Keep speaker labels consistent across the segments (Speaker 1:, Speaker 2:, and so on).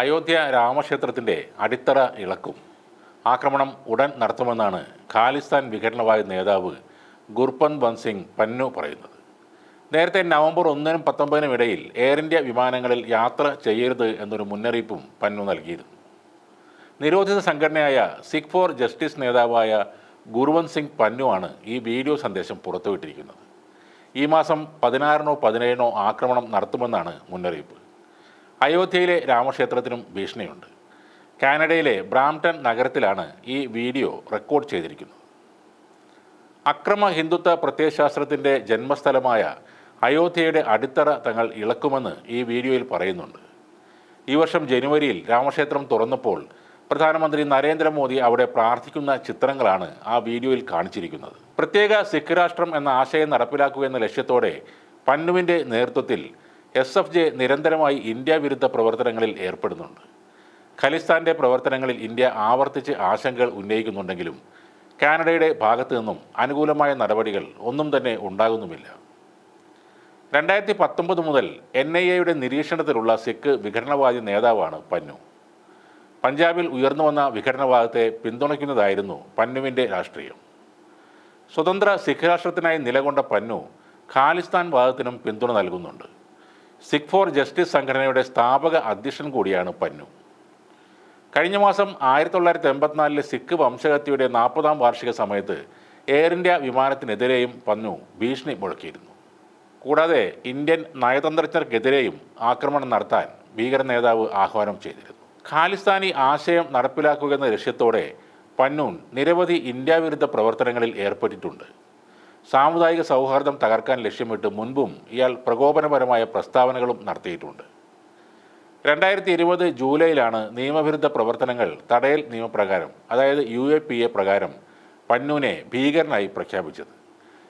Speaker 1: അയോധ്യ രാമക്ഷേത്രത്തിന്റെ അടിത്തറ ഇളക്കും. ആക്രമണം ഉടൻ നടത്തുമെന്നാണ് ഖാലിസ്ഥാൻ വിഘടനവായ നേതാവ് ഗുർപന്ത് ബൻസിംഗ് പന്നു പറയുന്നത്. നേരത്തെ നവംബർ ഒന്നിനും പത്തൊമ്പതിനും ഇടയിൽ എയർ ഇന്ത്യ വിമാനങ്ങളിൽ യാത്ര ചെയ്യരുത് എന്നൊരു മുന്നറിയിപ്പും പന്നു നൽകിയിരുന്നു. നിരോധിത സംഘടനയായ സിഖ് ഫോർ ജസ്റ്റിസ് നേതാവായ ഗുർവന്ത് സിംഗ് പന്നു ആണ് ഈ വീഡിയോ സന്ദേശം പുറത്തുവിട്ടിരിക്കുന്നത്. ഈ മാസം പതിനാറിനോ പതിനേഴിനോ ആക്രമണം നടത്തുമെന്നാണ് മുന്നറിയിപ്പ്. അയോധ്യയിലെ രാമക്ഷേത്രത്തിനും ഭീഷണിയുണ്ട്. കാനഡയിലെ ബ്രാംപ്ടൺ നഗരത്തിലാണ് ഈ വീഡിയോ റെക്കോർഡ് ചെയ്തിരിക്കുന്നത്. അക്രമ ഹിന്ദുത്വ പ്രത്യയശാസ്ത്രത്തിന്റെ ജന്മസ്ഥലമായ അയോധ്യയുടെ അടിത്തറ തങ്ങൾ ഇളക്കുമെന്ന് ഈ വീഡിയോയിൽ പറയുന്നുണ്ട്. ഈ വർഷം ജനുവരിയിൽ രാമക്ഷേത്രം തുറന്നപ്പോൾ പ്രധാനമന്ത്രി നരേന്ദ്രമോദി അവിടെ പ്രാർത്ഥിക്കുന്ന ചിത്രങ്ങളാണ് ആ വീഡിയോയിൽ കാണിച്ചിരിക്കുന്നത്. പ്രത്യേക സിഖ് രാഷ്ട്രം എന്ന ആശയം നടപ്പിലാക്കുക എന്ന ലക്ഷ്യത്തോടെ പന്നുവിന്റെ നേതൃത്വത്തിൽ എസ് എഫ് ജെ നിരന്തരമായി ഇന്ത്യ വിരുദ്ധ പ്രവർത്തനങ്ങളിൽ ഏർപ്പെടുന്നുണ്ട്. ഖലിസ്ഥാന്റെ പ്രവർത്തനങ്ങളിൽ ഇന്ത്യ ആവർത്തിച്ച് ആശങ്കകൾ ഉന്നയിക്കുന്നുണ്ടെങ്കിലും കാനഡയുടെ ഭാഗത്തു നിന്നും അനുകൂലമായ നടപടികൾ ഒന്നും തന്നെ ഉണ്ടാകുന്നുമില്ല. രണ്ടായിരത്തി പത്തൊമ്പത് മുതൽ എൻ ഐ എയുടെ നിരീക്ഷണത്തിലുള്ള സിഖ് വിഘടനവാദി നേതാവാണ് പന്നു. പഞ്ചാബിൽ ഉയർന്നു വന്ന വിഘടനവാദത്തെ പിന്തുണയ്ക്കുന്നതായിരുന്നു പന്നുവിന്റെ രാഷ്ട്രീയം. സ്വതന്ത്ര സിഖ് രാഷ്ട്രത്തിനായി നിലകൊണ്ട പന്നു ഖാലിസ്ഥാൻ വാദത്തിനും പിന്തുണ നൽകുന്നുണ്ട്. സിഖ് ഫോർ ജസ്റ്റിസ് സംഘടനയുടെ സ്ഥാപക അധ്യക്ഷൻ കൂടിയാണ് പന്നു. കഴിഞ്ഞ മാസം ആയിരത്തി തൊള്ളായിരത്തി എൺപത്തിനാലിലെ സിഖ് വംശഹത്യയുടെ നാൽപ്പതാം വാർഷിക സമയത്ത് എയർ ഇന്ത്യ വിമാനത്തിനെതിരെയും പന്നു ഭീഷണി മുഴക്കിയിരുന്നു. കൂടാതെ ഇന്ത്യൻ നയതന്ത്രജ്ഞർക്കെതിരെയും ആക്രമണം നടത്താൻ ഭീകര നേതാവ് ആഹ്വാനം ചെയ്തിരുന്നു. ഖാലിസ്ഥാനി ആശയം നടപ്പിലാക്കുക എന്ന ലക്ഷ്യത്തോടെ പന്നൂൻ നിരവധി ഇന്ത്യാവിരുദ്ധ പ്രവർത്തനങ്ങളിൽ ഏർപ്പെട്ടിട്ടുണ്ട്. സാമുദായിക സൗഹാർദ്ദം തകർക്കാൻ ലക്ഷ്യമിട്ട് മുൻപും ഇയാൾ പ്രകോപനപരമായ പ്രസ്താവനകളും നടത്തിയിട്ടുണ്ട്. രണ്ടായിരത്തി ഇരുപത് ജൂലൈയിലാണ് നിയമവിരുദ്ധ പ്രവർത്തനങ്ങൾ തടയൽ നിയമപ്രകാരം അതായത് യു എ പി എ പ്രകാരം പന്നൂനെ ഭീകരനായി പ്രഖ്യാപിച്ചത്.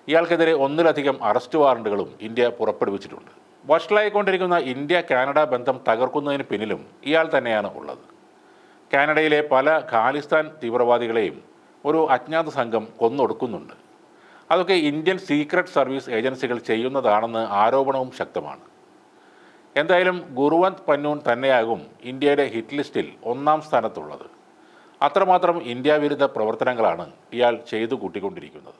Speaker 1: ഇയാൾക്കെതിരെ ഒന്നിലധികം അറസ്റ്റ് വാറണ്ടുകളും ഇന്ത്യ പുറപ്പെടുവിച്ചിട്ടുണ്ട്. വഷളായിക്കൊണ്ടിരിക്കുന്ന ഇന്ത്യ കാനഡ ബന്ധം തകർക്കുന്നതിന് പിന്നിലും ഇയാൾ തന്നെയാണ് ഉള്ളത്. കാനഡയിലെ പല ഖാലിസ്ഥാൻ തീവ്രവാദികളെയും ഒരു അജ്ഞാത സംഘം കൊന്നൊടുക്കുന്നുണ്ട്. അതൊക്കെ ഇന്ത്യൻ സീക്രട്ട് സർവീസ് ഏജൻസികൾ ചെയ്യുന്നതാണെന്ന് ആരോപണവും ശക്തമാണ്. എന്തായാലും ഗുരുവന്ത് പന്നൂൺ തന്നെയാകും ഇന്ത്യയുടെ ഹിറ്റ് ലിസ്റ്റിൽ ഒന്നാം സ്ഥാനത്തുള്ളത്. അത്രമാത്രം ഇന്ത്യ വിരുദ്ധ പ്രവർത്തനങ്ങളാണ് ഇയാൾ ചെയ്തു കൂട്ടിക്കൊണ്ടിരിക്കുന്നത്.